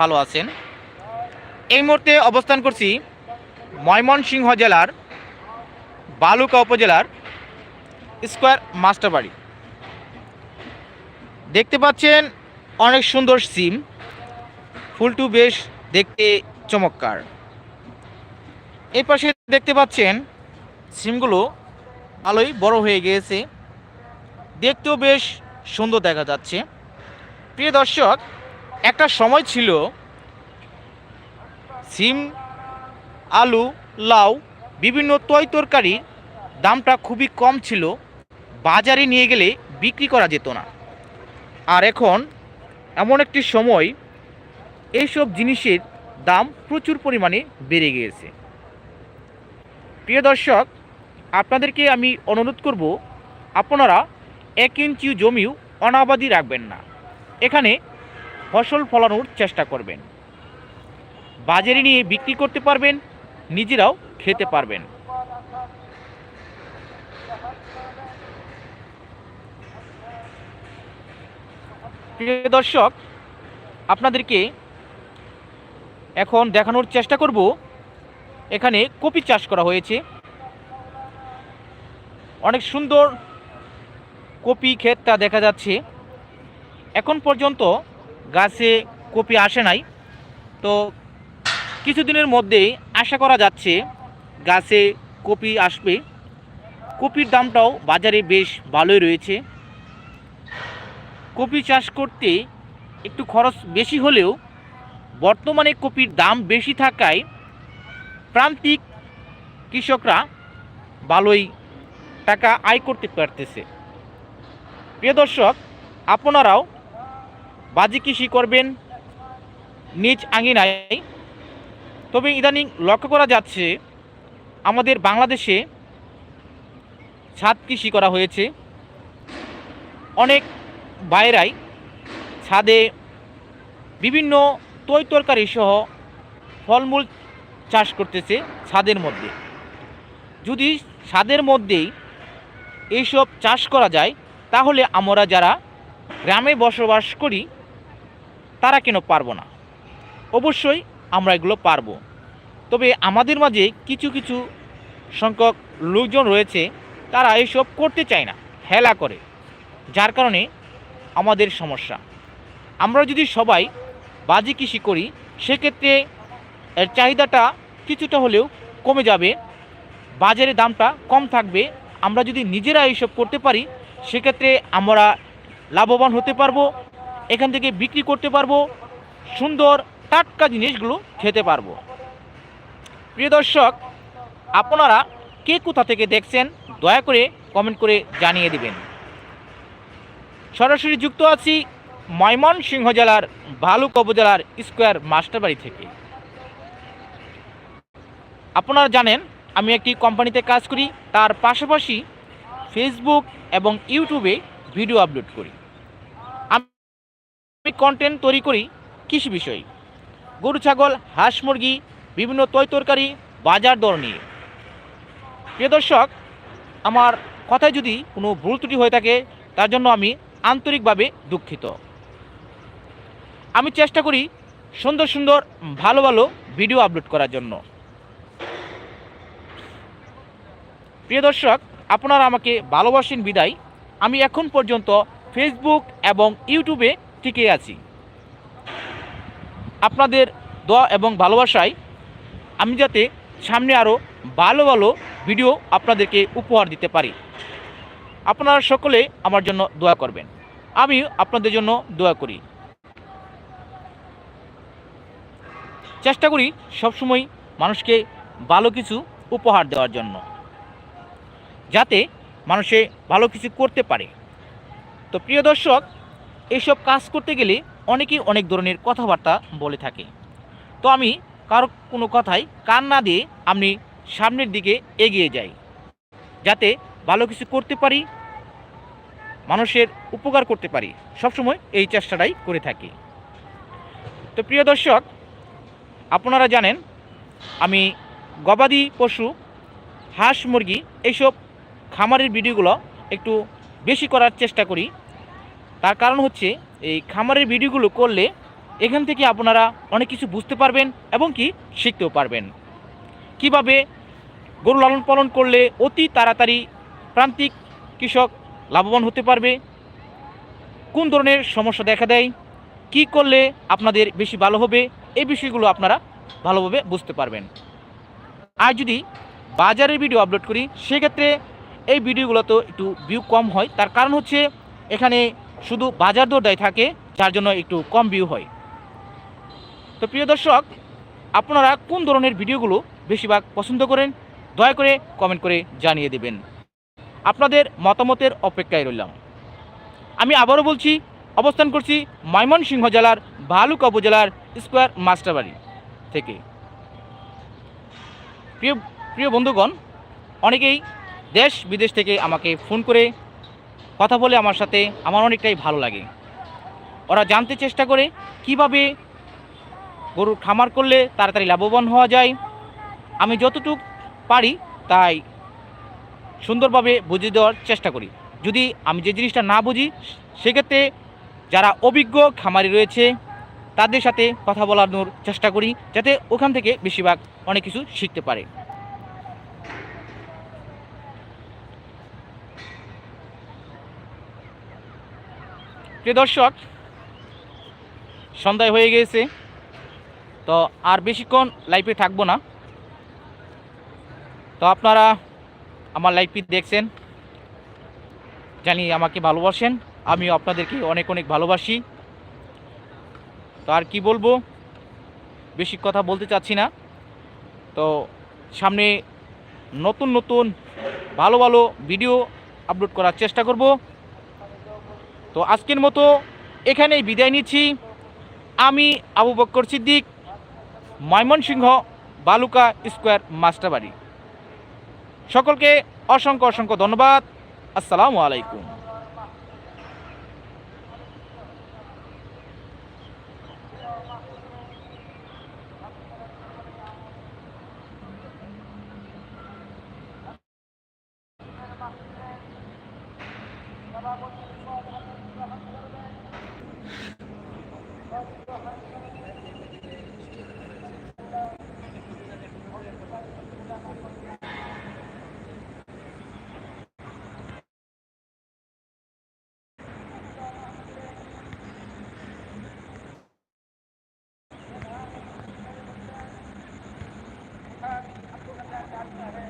ভালো আছেন। এই মুহূর্তে অবস্থান করছি ময়মনসিংহ জেলার বালুকা উপজেলার স্কোয়ার মাস্টারবাড়ি দেখতে পাচ্ছেন অনেক সুন্দর সিম। ফুলটু বেশ দেখতে চমৎকার। এই পাশে দেখতে পাচ্ছেন সিমগুলো ভালোই বড় হয়ে গিয়েছে। দেখতেও বেশ সুন্দর দেখা যাচ্ছে। প্রিয় দর্শক একটা সময় ছিল সিম, আলু, লাউ, বিভিন্ন তৈ তরকারির দামটা খুবই কম ছিল। বাজারে নিয়ে গেলে বিক্রি করা যেত না। আর এখন এমন একটি সময় এইসব জিনিসের দাম প্রচুর পরিমাণে বেড়ে গিয়েছে। প্রিয় দর্শক, আপনাদেরকে আমি অনুরোধ করব, আপনারা এক ইঞ্চি জমিও অনাবাদি রাখবেন না। এখানে ফসল ফলানোর চেষ্টা করবেন। বাজারে নিয়ে বিক্রি করতে পারবেন, নিজেরাও খেতে পারবেন। দর্শক, আপনাদেরকে এখন দেখানোর চেষ্টা করব। এখানে কপি চাষ করা হয়েছে। অনেক সুন্দর কপি ক্ষেতটা দেখা যাচ্ছে। এখন পর্যন্ত গাছে কপি আসে নাই। তো কিছুদিনের মধ্যেই আশা করা যাচ্ছে গাছে কপি আসবে। কপির দামটাও বাজারে বেশ ভালোই রয়েছে। কপি চাষ করতে একটু খরচ বেশি হলেও বর্তমানে কপির দাম বেশি থাকায় প্রান্তিক কৃষকরা ভালোই টাকা আয় করতে পারতেছে। প্রিয় দর্শক, আপনারাও বাজি কৃষি করবেন? নিজ আঙিনায়। তবে ইদানিং লক্ষ্য করা যাচ্ছে, আমাদের বাংলাদেশে ছাদ কৃষি করা হয়েছে। অনেক বাইরাই ছাদে বিভিন্ন তৈ তরকারি সহ ফলমূল চাষ করতেছে ছাদের মধ্যে। যদি ছাদের মধ্যেই এইসব চাষ করা যায়, তাহলে আমরা যারা গ্রামে বসবাস করি তারা কেন পারব না? অবশ্যই আমরা এগুলো পারব। তবে আমাদের মাঝে কিছু কিছু সংখ্যক লোকজন রয়েছে, তারা এইসব করতে চায় না, হেলা করে। যার কারণে আমাদের সমস্যা। আমরা যদি সবাই বাজি কৃষি করি, সেক্ষেত্রে এর চাহিদাটা কিছুটা হলেও কমে যাবে, বাজারে দামটা কম থাকবে। আমরা যদি নিজেরা এইসব করতে পারি, সেক্ষেত্রে আমরা লাভবান হতে পারব। এখান থেকে বিক্রি করতে পারব, সুন্দর টাটকা জিনিসগুলো খেতে পারব। প্রিয় দর্শক, আপনারা কে কোথা থেকে দেখছেন, দয়া করে কমেন্ট করে জানিয়ে দিবেন। সরাসরি যুক্ত আছি ময়মনসিংহ জেলার ভালুক উপজেলার স্কোয়ার মাস্টারবাড়ি থেকে। আপনারা জানেন, আমি একটি কোম্পানিতে কাজ করি, তার পাশাপাশি ফেসবুক এবং ইউটিউবে ভিডিও আপলোড করি। আমি কন্টেন্ট তৈরি করি কৃষি বিষয়ে। গরু, ছাগল, হাঁস, মুরগি, বিভিন্ন তৈ তরকারি, বাজার দর নিয়ে। প্রিয় দর্শক, আমার কথায় যদি কোনো ভুল ত্রুটি হয়ে থাকে, তার জন্য আমি আন্তরিকভাবে দুঃখিত। আমি চেষ্টা করি সুন্দর সুন্দর, ভালো ভালো ভিডিও আপলোড করার জন্য। প্রিয় দর্শক, আপনারা আমাকে ভালোবাসেন বিদায়। আমি এখন পর্যন্ত ফেসবুক এবং ইউটিউবে টিকে আছি? আপনাদের দোয়া এবং ভালোবাসায় আমি যাতে সামনে আরও ভালো ভালো ভিডিও আপনাদেরকে উপহার দিতে পারি। আপনারা সকলে আমার জন্য দোয়া করবেন। আমি আপনাদের জন্য দোয়া করি। চেষ্টা করি সবসময় মানুষকে ভালো কিছু উপহার দেওয়ার জন্য। যাতে মানুষে ভালো কিছু করতে পারে। তো প্রিয় দর্শক এইসব কাজ করতে গেলে অনেকেই অনেক ধরনের কথাবার্তা বলে থাকে। তো আমি কারও কোনো কথাই কান না দিয়ে আমি সামনের দিকে এগিয়ে যাই, যাতে ভালো কিছু করতে পারি, মানুষের উপকার করতে পারি। সবসময় এই চেষ্টাটাই করে থাকি। তো প্রিয় দর্শক, আপনারা জানেন, আমি গবাদি পশু, হাঁস মুরগি, এইসব খামারের ভিডিওগুলো একটু বেশি করার চেষ্টা করি। তার কারণ হচ্ছে, এই খামারের ভিডিওগুলো করলে এখান থেকে আপনারা অনেক কিছু বুঝতে পারবেন এবং কি শিখতেও পারবেন। কীভাবে গরু লালন পালন করলে অতি তাড়াতাড়ি প্রান্তিক কৃষক লাভবান হতে পারবে? কোন ধরনের সমস্যা দেখা দেয়? কি করলে আপনাদের বেশি ভালো হবে? এই বিষয়গুলো আপনারা ভালোভাবে বুঝতে পারবেন। আর যদি বাজারের ভিডিও আপলোড করি, সেক্ষেত্রে এই ভিডিওগুলো তো একটু ভিউ কম হয়। তার কারণ হচ্ছে, এখানে শুধু বাজার দরটাই থাকে, যার জন্য একটু কম ভিউ হয়। তো প্রিয় দর্শক, আপনারা কোন ধরনের ভিডিওগুলো বেশিরভাগ পছন্দ করেন, দয়া করে কমেন্ট করে জানিয়ে দেবেন। আপনাদের মতামতের অপেক্ষায় রইলাম। আমি আবারও বলছি, অবস্থান করছি ময়মনসিংহ জেলার ভালুকা উপজেলার স্কোয়ার মাস্টারবাড়ি থেকে। প্রিয় প্রিয় বন্ধুগণ, অনেকেই দেশ বিদেশ থেকে আমাকে ফোন করে কথা বলে আমার সাথে আমার অনেকটাই ভালো লাগে। ওরা জানতে চেষ্টা করে কীভাবে গরুর খামার করলে তাড়াতাড়ি লাভবান হওয়া যায়। আমি যতটুক পারি তাই সুন্দরভাবে বুঝিয়ে দেওয়ার চেষ্টা করি। যদি আমি যে জিনিসটা না বুঝি, সেক্ষেত্রে যারা অভিজ্ঞ খামারি রয়েছে, তাদের সাথে কথা বলানোর চেষ্টা করি, যাতে ওখান থেকে বেশিরভাগ অনেক কিছু শিখতে পারে। প্রিয় দর্শক, সন্ধ্যায় হয়ে গিয়েছে, তো আর বেশিক্ষণ লাইফে থাকব না। তো আপনারা আমার লাইভটি দেখছেন জানি আমাকে ভালোবাসেন আমি আপনাদেরকে অনেক অনেক ভালোবাসি। তো আর কি বলব, বেশি কথা বলতে চাচ্ছি না। তো সামনে নতুন নতুন ভালো ভালো ভিডিও আপলোড করার চেষ্টা করব। তো আজকের মতো এখানেই বিদায় নিচ্ছি। আমি আবু বক্কর সিদ্দিক, ময়মনসিংহ, বালুকা স্কোয়ার, মাস্টারবাড়ি। সকলকে অসংখ্য অসংখ্য ধন্যবাদ। আসসালামু আলাইকুম।